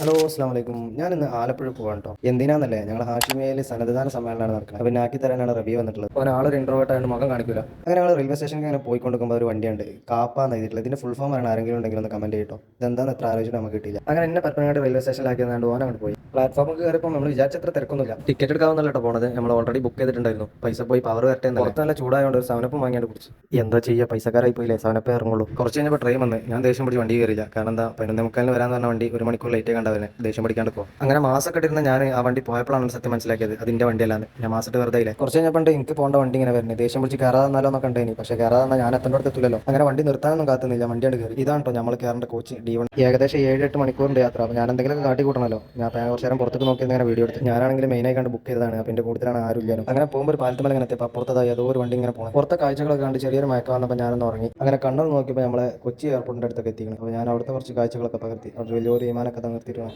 Hello അസ്സാം വലൈക്കും ഞാൻ ഇന്ന് ആലപ്പുഴ പോകാൻ കേട്ടോ എന്തിനാന്നല്ലേ? ഞങ്ങൾ ഹാഷിമയിൽ സന്നദ്ധദാന സമ്മേളനമാണ് നടക്കുന്നത് അപ്പൊ നാക്കി തരാനാണ് റബി വന്നിട്ടുള്ളത്. അപ്പൊ ആളൊരു ഇൻട്രോവേർട്ട് ആയതുകൊണ്ട് മുഖം കാണിക്കില്ല അങ്ങനെ ഞങ്ങൾ റെയിൽവേ സ്റ്റേഷനിൽ അങ്ങനെ പോയിക്കൊണ്ടിരിക്കുമ്പോൾ ഒരു വണ്ടിയുണ്ട്. കാപ്പാന്ന് എഴുതിയിട്ടുള്ളത്. ഇതിന്റെ ഫുൾ ഫോം ആണ് ആരെങ്കിലും ഉണ്ടെങ്കിൽ ഒന്ന് കമന്റ് ചെയ്യട്ടോ ഇതെന്താന്ന് എത്ര ആലോചന നമുക്ക് കിട്ടിയില്ല. അങ്ങനെ എന്നെ പത്മനാട് റെയിൽവേ സ്റ്റേഷനിലാക്കിയതുകൊണ്ട് ഓൻ അങ്ങോട്ട് പോയി. പ്ലാറ്റ്ഫോമിൽ കയറിയപ്പോൾ നമ്മൾ വിചാരിച്ചത്ര തിരക്കൊന്നുമില്ല. ടിക്കറ്റ് എടുക്കാവുന്നല്ലോ പോണത്. നമ്മൾ ഓൾറെഡി ബുക്ക് ചെയ്തിട്ടുണ്ടായിരുന്നു. പൈസ പോയി പവർ വരട്ടെ. പുറത്ത് നല്ല ചൂടായതുകൊണ്ട് ഒരു സവനപ്പം വാങ്ങിയാണ്ട് കുടിച്ചു. എന്താ ചെയ്യുക പൈസക്കാരായി പോയില്ലേ? സവനപ്പ് ഇറങ്ങുള്ളൂ. കുറച്ച് കഴിഞ്ഞപ്പോൾ ട്രെയിൻ വന്ന്. ഞാൻ ദേഷ്യം പിടിച്ച് വണ്ടി കയറിയില്ല. കാരണം എന്താ? പതിനൊന്നേ മുക്കാലിന് വരാൻ പറഞ്ഞ വണ്ടി ഒരു മണിക്കൂർ ലേറ്റ് കണ്ടവനെ ദേഷ്യം പഠിക്കാണ്ട് പോകും അങ്ങനെ മാസമൊക്കെ ഇട്ടിരുന്ന ഞാൻ ആ വണ്ടി പോയപ്പോഴാണ് സത്യം മനസ്സിലാക്കിയത്. അതിന്റെ വണ്ടിയല്ലാന്ന്. ഞാൻ മാസത്തെ വെറുതെ ഇല്ല? കുറച്ച് കഴിഞ്ഞപ്പോൾ എനിക്ക് പോകേണ്ട വണ്ടി ഇങ്ങനെ വരുന്നത് ദേഷ്യം പിടിച്ച് കയറാതെ എന്നാലോ എന്നൊക്കെ ഉണ്ടായി പക്ഷേ കയറാതെ ഞാൻ എത്തേണ്ട അടുത്ത് എത്തില്ലല്ലോ അങ്ങനെ വണ്ടി നിർത്താനൊന്നും കാത്തുന്നില്ല. വണ്ടിയാണ് കയറി. ഇതാണ് കേട്ടോ നമ്മൾ കയറേണ്ട കോച്ച്. ഡി വൺ ഏകദേശം ഏഴ് എട്ട് മണിക്കൂറിന്റെ യാത്ര. അപ്പോൾ ഞാൻ എന്തെങ്കിലും കാട്ടി കൂട്ടണല്ലോ. ഞാൻ കുറച്ച് നേരം പുറത്തേക്ക് നോക്കി ഇങ്ങനെ വീഡിയോ എടുത്ത്. ഞാനാണെങ്കിൽ മെയിനായി കണ്ട് ബുക്ക് ചെയ്തതാണ്. അപ്പോൾ എന്റെ കൂടുതലാണ് ആരും ഇല്ലാനും അങ്ങനെ പോകുമ്പോൾ ഒരു പാലത്തുമല ഇങ്ങനെ എത്തിയപ്പോൾ പുറത്തതായി അതോ ഒരു വണ്ടി ഇങ്ങനെ പോകണം പുറത്തെ കാഴ്ചകളൊക്കെ കണ്ട് ചെറിയൊരു മയക്കം വന്നപ്പോൾ ഞാനൊന്ന് ഉറങ്ങി. അങ്ങനെ കണ്ണൂർ നോക്കിയപ്പോൾ നമ്മളെ കൊച്ചി എയർപോർട്ടിന്റെ അടുത്തൊക്കെ എത്തിക്കണം അപ്പോൾ ഞാൻ അവിടുത്തെ കുറച്ച് കാഴ്ചകളൊക്കെ പകർത്തി. അവിടെ വലിയൊരു വിമാനമൊക്കെ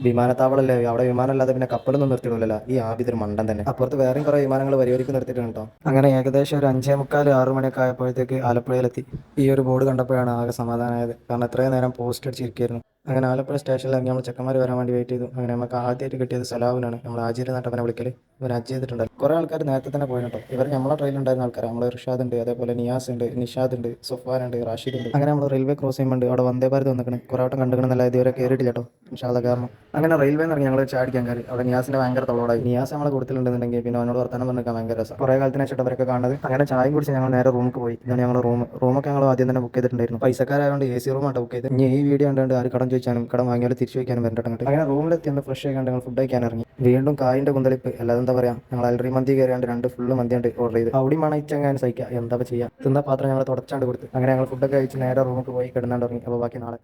വിമാനത്താവളല്ലേ? അവിടെ വിമാനമല്ലാതെ പിന്നെ കപ്പലൊന്നും നിർത്തിയിട്ടില്ല ഈ ആദ്യത്തെ മണ്ടൻ തന്നെ. അപ്പുറത്ത് വേറെയും കുറേ വിമാനങ്ങൾ വരിവരിക്ക് നിർത്തിയിട്ടുണ്ട് അങ്ങനെ ഏകദേശം ഒരു അഞ്ചേ മുക്കാൽ ആറ് മണിയൊക്കെ ആയപ്പോഴത്തേക്ക് ആലപ്പുഴയിലെത്തി. ഈ ഒരു ബോർഡ് കണ്ടപ്പോഴാണ് ആകെ സമാധാനമായത് കാരണം എത്രയും നേരം പോസ്റ്റ് അടിച്ചിരിക്കുകയായിരുന്നു അങ്ങനെ ആലപ്പുഴ സ്റ്റേഷനിൽ ഇറങ്ങി നമ്മൾ ചെക്കന്മാർ വരാൻ വേണ്ടി വെയിറ്റ് ചെയ്തു. അങ്ങനെ നമുക്ക് ആദ്യമായിട്ട് കിട്ടിയത് സലാവിനാണ്. നമ്മൾ ആജിയുടെ നട്ടപ്പനെ വിളിക്കൽ ഇവർ അജ് ചെയ്തിട്ടുണ്ട് കുറേ ആൾക്കാർ നേരത്തെ തന്നെ പോയി ഇവർ നമ്മളെ ട്രെയിനിലുണ്ടായിരുന്ന ആൾക്കാർ നമ്മൾ റിഷാദ് ഉണ്ട് അതേപോലെ നിയാസ് ഉണ്ട് നിഷാദ് ഉണ്ട് സുഫാൻ ഉണ്ട് റാഷിദ് ഉണ്ട് അങ്ങനെ നമ്മൾ റെയിൽവേ ക്രോസ് ചെയ്യുമ്പോൾ അവിടെ വന്ദേ ഭാരത് വന്നിക്കണ്. കുറേ വട്ടം കണ്ടുകണമെന്നല്ല ഇതുവരെ കയറിയിട്ടില്ല കേട്ടോ നിഷാദ കാരണം. അങ്ങനെ റെയിൽവേ ഇറങ്ങി ഞങ്ങൾ ചാടിക്കാൻ കയറി അവിടെ നിയാസിന്റെ ഭയങ്കര തോളോടായി നിയാസ് നമ്മളെ കൊടുത്തിട്ടുണ്ടെന്നുണ്ടെങ്കിൽ പിന്നെ അവനോട് വർത്തമാനം പറഞ്ഞാൽ ഭയങ്കര രസം. കുറേ കാലത്തിന് ശേഷം അവരൊക്കെ കാണുന്നത് അങ്ങനെ ചായയും കുടിച്ച് ഞങ്ങൾ നേരെ റൂമിൽ പോയി. ഇതാണ് ഞങ്ങൾ റൂം റൂമൊക്കെ ഞങ്ങൾ ആദ്യം തന്നെ ബുക്ക് ചെയ്തിട്ടുണ്ടായിരുന്നു. പൈസക്കാരായതുകൊണ്ട് എ സി റൂമാണ് ബുക്ക് ചെയ്ത് ഇനി ഈ വീഡിയോ കണ്ടുകൊണ്ട് ആര് കടം ചോദിച്ചാലും കടം വാങ്ങിയാലും തിരിച്ചു വയ്ക്കാനും വരട്ടെ അങ്ങോട്ട്. അങ്ങനെ റൂമിലെത്തി ഒന്ന് ഫ്രഷ് ആയിക്കാണ്ട് ഞങ്ങൾ ഫുഡ് കഴിക്കാൻ ഇറങ്ങി. വീണ്ടും കായിന്റെ കുന്തളിപ്പ് അല്ലാതെ എന്താ പറയാ ഞങ്ങൾ അലറി മന്തി കയറിയാണ്ട് രണ്ട് ഫുള്ള് മന്തിയാണ്ട് ഓർഡർ ചെയ്ത്. അവിടെ മണം ഇച്ചങ്ങാൻ സഹിക്കുക എന്താ ചെയ്യുക തിന്ന പാത്രം ഞങ്ങൾ തുടച്ചാണ്ട് കൊടുത്ത്. അങ്ങനെ ഞങ്ങൾ ഫുഡൊക്കെ കഴിച്ച് നേരെ റൂമിൽ പോയി കിടന്നാണ്ട് ഇറങ്ങി. അപ്പോൾ ബാക്കി നാളെ.